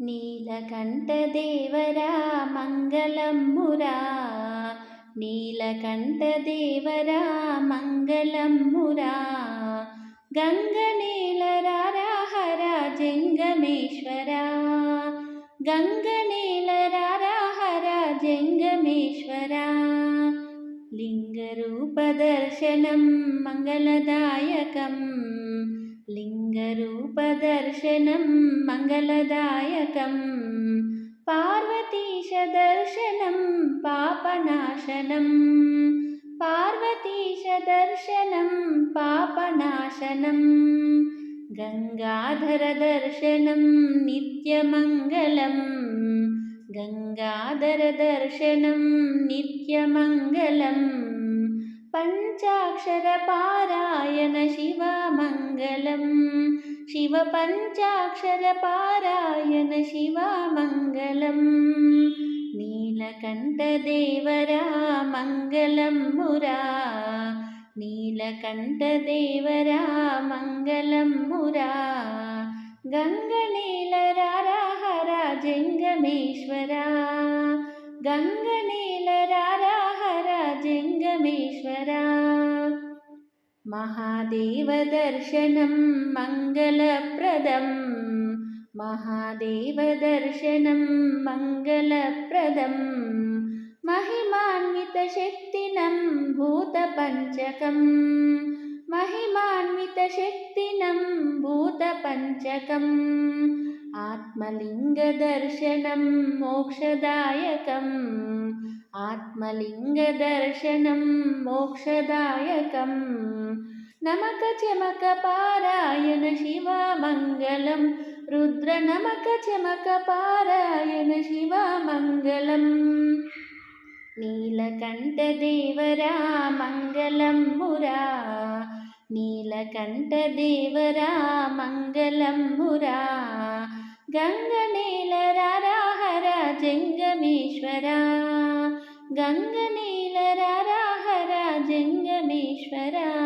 నీలకంఠదేవరా మంగళమ్మురా. నీలకంఠదేవరా మంగళమ్మురా. గంగనీలరాహర జంగమేశ్వరా. గంగనీలరాహర జంగమేశ్వరా. లింగరూపదర్శనం మంగళదాయకం. లింగరూపదర్శనం మంగళదాయకం. పార్వతీశ దర్శనం పాపనాశనం. పార్వతీశ దర్శనం పాపనాశనం. గంగాధర దర్శనం నిత్యమంగళం. గంగాధర దర్శనం నిత్యమంగళం. पञ्चाक्षरपारायण शिवमङ्गलं शिवपञ्चाक्षरपारायण शिवमङ्गलम् नीलकण्ठदेवरा मङ्गलं मुरा नीलकण्ठदेवरा मङ्गलं मुरा गङ्गनीलराहरा जङ्गमेश्वरा गङ्गनीलराहरा जङ्गमेश्वरा महादेवदर्शनं मङ्गलप्रदं। महादेवदर्शनं मङ्गलप्रदं। महिमान्वितशक्तिनं भूतपञ्चकं। महिमान्वितशक्तिनं भूतपञ्चकम् आत्मलिङ्गदर्शनं मोक्षदायकम् ఆత్మలింగదర్శనం మోక్షదాయకం. నమక చమక పారాయణ శివ మంగళం రుద్ర నమక చమక పారాయణ శివ మంగళం నీలకంఠదేవరా మంగళం మురా నీలకంఠదేవరా మంగళం మురా గంగనేలరారా జంగమేశ్వరా. गङ्गनीलराहरा जङ्गमेश्वरा।